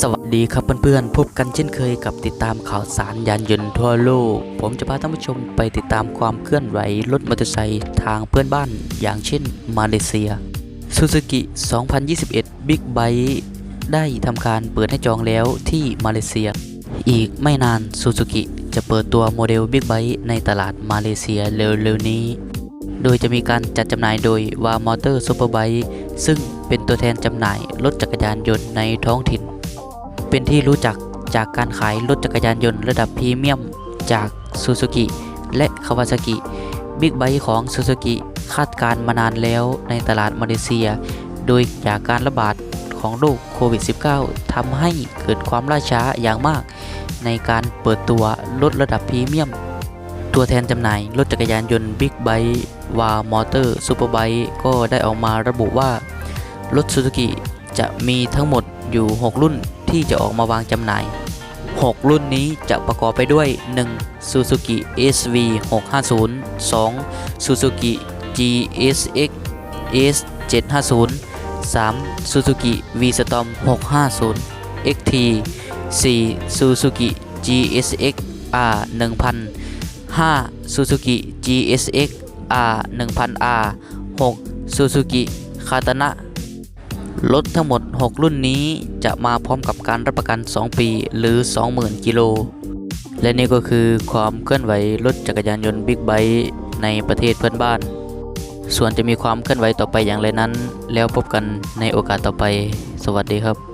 สวัสดีครับเพื่อนๆ พบกันเช่นเคยกับติดตามข่าวสารยานยนต์ทั่วโลก ผมจะพาท่านผู้ชมไปติดตามความเคลื่อนไหวรถมอเตอร์ไซค์ทางเพื่อนบ้าน อย่างเช่น มาเลเซีย Suzuki 2021 Big Bike ได้ทำการเปิดให้จองแล้วที่มาเลเซีย อีกไม่นาน Suzuki จะเปิดตัวโมเดล Big Bike ในตลาดมาเลเซียเร็วๆนี้ โดยจะมีการจัดจำหน่ายโดยวามอเตอร์ซูเปอร์ไบค์ซึ่งเป็นตัวแทนจำหน่ายรถจักรยานยนต์ในท้องถิ่น เป็นที่รู้จักจากการขายรถจักรยานยนต์ระดับพรีเมียมจาก Suzuki และ Kawasaki บิ๊กไบค์ของ Suzuki คาดการมานานแล้วในตลาดมาเลเซีย โดยจากการระบาดของโรคโควิด -19 ทำให้เกิดความล่าช้าอย่างมาก ในการเปิดตัวรถระดับพรีเมียม ตัวแทนจำหน่ายรถจักรยานยนต์บิ๊กไบค์วามอเตอร์ซูเปอร์ไบค์ก็ได้ออกมาระบุว่า รถ Suzuki จะมีทั้งหมดอยู่ 6 รุ่น ที่จะออกมาวางจำหน่าย 6 รุ่นนี้จะประกอบไปด้วย 1. Suzuki SV 650 2. Suzuki GSX S 750 3. Suzuki V-Storm 650 XT 4. Suzuki GSX R 1000 5. Suzuki GSX R 1000R 6. Suzuki Katana รถทั้งหมด 6 รุ่นนี้จะมาพร้อมกับการรับประกัน 2 ปีหรือ 20,000 กิโล และนี่ก็คือความเคลื่อนไหวรถจักรยานยนต์บิ๊กไบค์ในประเทศเพื่อนบ้าน ส่วนจะมีความเคลื่อนไหวต่อไปอย่างไรนั้น แล้วพบกันในโอกาสต่อไป สวัสดีครับ